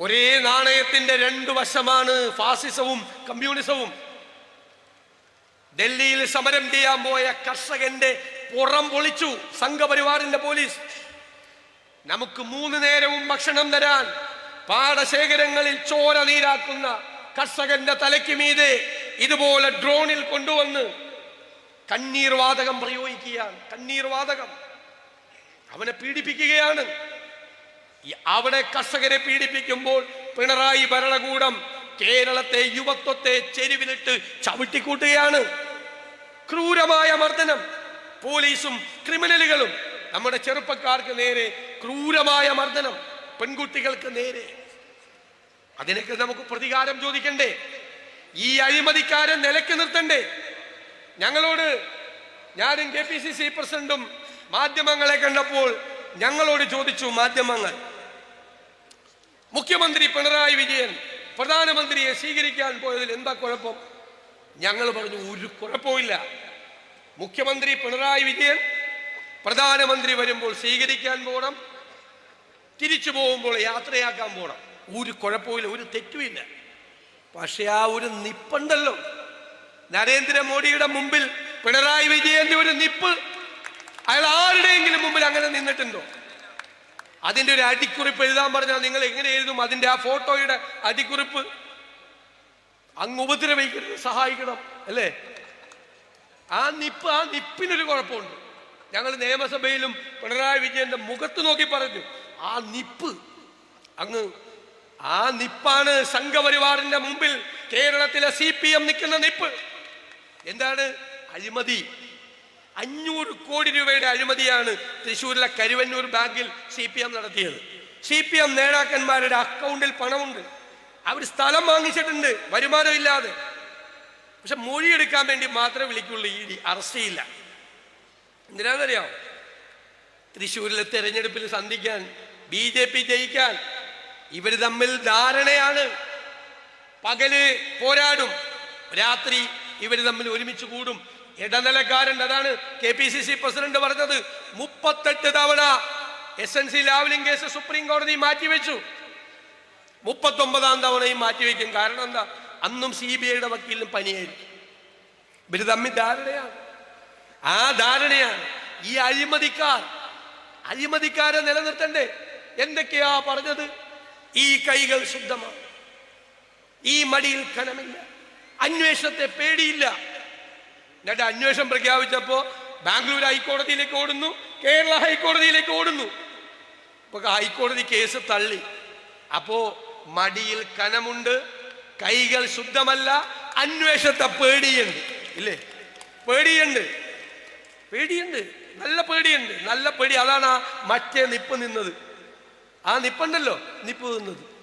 ഒരേ നാണയത്തിന്റെ രണ്ടു വശമാണ് ഫാസിസവും കമ്മ്യൂണിസവും. ഡൽഹിയിൽ സമരം ചെയ്യാൻ പോയ കർഷകന്റെ പുറം പൊളിച്ചു സംഘപരിവാറിന്റെ പോലീസ്. നമുക്ക് മൂന്ന് നേരവും ഭക്ഷണം തരാൻ പാടശേഖരങ്ങളിൽ ചോര നീരാക്കുന്ന കർഷകന്റെ തലയ്ക്ക് മീതെ ഇതുപോലെ ഡ്രോണിൽ കൊണ്ടുവന്ന് കണ്ണീർ വാതകം പ്രയോഗിക്കുകയാണ്. കണ്ണീർ വാതകം. അവനെ പീഡിപ്പിക്കുകയാണ്. അവിടെ കർഷകരെ പീഡിപ്പിക്കുമ്പോൾ പിണറായി ഭരണകൂടം കേരളത്തെ യുവത്വത്തെ ചെരുവിലിട്ട് ചവിട്ടിക്കൂട്ടുകയാണ്. ക്രൂരമായ മർദ്ദനം പോലീസും ക്രിമിനലുകളും. നമ്മുടെ ചെറുപ്പക്കാർക്ക് നേരെ ക്രൂരമായ മർദ്ദനം പെൺകുട്ടികൾക്ക് നേരെ. അതിനൊക്കെ നമുക്ക് പ്രതികാരം ചോദിക്കണ്ടേ? ഈ അഴിമതിക്കാരെ നിലയ്ക്ക് നിർത്തണ്ടേ? ഞങ്ങളോട് ഞാനും കെ പി സി സി പ്രസിഡന്റും മാധ്യമങ്ങളെ കണ്ടപ്പോൾ ഞങ്ങളോട് ചോദിച്ചു മാധ്യമങ്ങൾ മുഖ്യമന്ത്രി പിണറായി വിജയൻ പ്രധാനമന്ത്രിയെ സ്വീകരിക്കാൻ പോയതിൽ എന്താ കുഴപ്പം? ഞങ്ങൾ പറഞ്ഞു ഒരു കുഴപ്പമില്ല മുഖ്യമന്ത്രി പിണറായി വിജയൻ പ്രധാനമന്ത്രി വരുമ്പോൾ സ്വീകരിക്കാൻ പോകണം തിരിച്ചു പോകുമ്പോൾ യാത്രയാക്കാൻ പോകണം ഒരു കുഴപ്പമില്ല ഒരു തെറ്റുമില്ല. പക്ഷെ ആ ഒരു നിപ്പുണ്ടല്ലോ. നരേന്ദ്രമോദിയുടെ മുമ്പിൽ പിണറായി വിജയന്റെ ഒരു നിപ്പ് അയാൾ ആരുടെയെങ്കിലും മുമ്പിൽ അങ്ങനെ നിന്നിട്ടുണ്ടോ? അതിന്റെ ഒരു അടിക്കുറിപ്പ് എഴുതാൻ പറഞ്ഞാൽ നിങ്ങൾ എങ്ങനെ എഴുതും? അതിന്റെ ആ ഫോട്ടോയുടെ അടിക്കുറിപ്പ്. അങ്ങ് ഉപദ്രവിക്കരുത് സഹായിക്കണം അല്ലേ? ആ നിപ്പ് ആ നിപ്പിനൊരു കുഴപ്പമുണ്ട്. ഞങ്ങൾ നിയമസഭയിലും പിണറായി വിജയന്റെ മുഖത്ത് നോക്കി പറഞ്ഞു ആ നിപ്പ് അങ്ങ് ആ നിപ്പാണ് സംഘപരിവാറിന്റെ മുമ്പിൽ കേരളത്തിലെ സി പി എം നിൽക്കുന്ന നിപ്പ്. എന്താണ്? അഴിമതി. അഞ്ഞൂറ് കോടി രൂപയുടെ അഴിമതിയാണ് തൃശ്ശൂരിലെ കരുവന്നൂർ ബാങ്കിൽ സി പി എം നടത്തിയത്. സി പി എം നേതാക്കന്മാരുടെ അക്കൗണ്ടിൽ പണമുണ്ട്. അവർ സ്ഥലം വാങ്ങിച്ചിട്ടുണ്ട് വരുമാനമില്ലാതെ. പക്ഷെ മൊഴിയെടുക്കാൻ വേണ്ടി മാത്രമേ വിളിക്കുള്ളൂ ഇ ഡി അറസ്റ്റ് ചെയ്യില്ല എന്തിനാണെന്നറിയാം? തൃശ്ശൂരിലെ തെരഞ്ഞെടുപ്പിൽ സന്ധിക്കാൻ ബി ജെ പി ജയിക്കാൻ ഇവർ തമ്മിൽ ധാരണയാണ്. പകൽ പോരാടും രാത്രി ഇവർ തമ്മിൽ ഒരുമിച്ച് കൂടും. ഇടനിലക്കാരുണ്ട് അതാണ് K P C C president പറഞ്ഞത്. മുപ്പത്തെട്ട് തവണ S N C Lavalin case supreme കോടതി മാറ്റിവെച്ചു. മുപ്പത്തൊമ്പതാം തവണയും മാറ്റിവെക്കും. കാരണം എന്താ? അന്നും സി ബി ഐയുടെ വക്കീലും പനിയായിരിക്കും. ഇവർ തമ്മിൽ ധാരണയാണ്. ആ ധാരണയാണ് ഈ അഴിമതിക്കാർ അഴിമതിക്കാരെ നിലനിർത്തണ്ടേ? എന്തൊക്കെയാ പറഞ്ഞത്? ഈ കൈകൾ ശുദ്ധമാണ്. ഈ മടിയിൽ കനമില്ല അന്വേഷണത്തെ പേടിയില്ല. എന്നിട്ട് അന്വേഷണം പ്രഖ്യാപിച്ചപ്പോൾ ബാംഗ്ലൂർ ഹൈക്കോടതിയിലേക്ക് ഓടുന്നു കേരള ഹൈക്കോടതിയിലേക്ക് ഓടുന്നു. ഇപ്പൊ ഹൈക്കോടതി കേസ് തള്ളി. അപ്പോ മടിയിൽ കനമുണ്ട് കൈകൾ ശുദ്ധമല്ല അന്വേഷണത്തെ പേടിയുണ്ട്. ഇല്ലേ? പേടിയുണ്ട്. പേടിയുണ്ട്. നല്ല പേടിയുണ്ട്. നല്ല പേടി. അതാണ് ആ മറ്റേ നിപ്പ് നിന്നത്. ആ നിപ്പുണ്ടല്ലോ? നിപ്പ് നിന്നത്.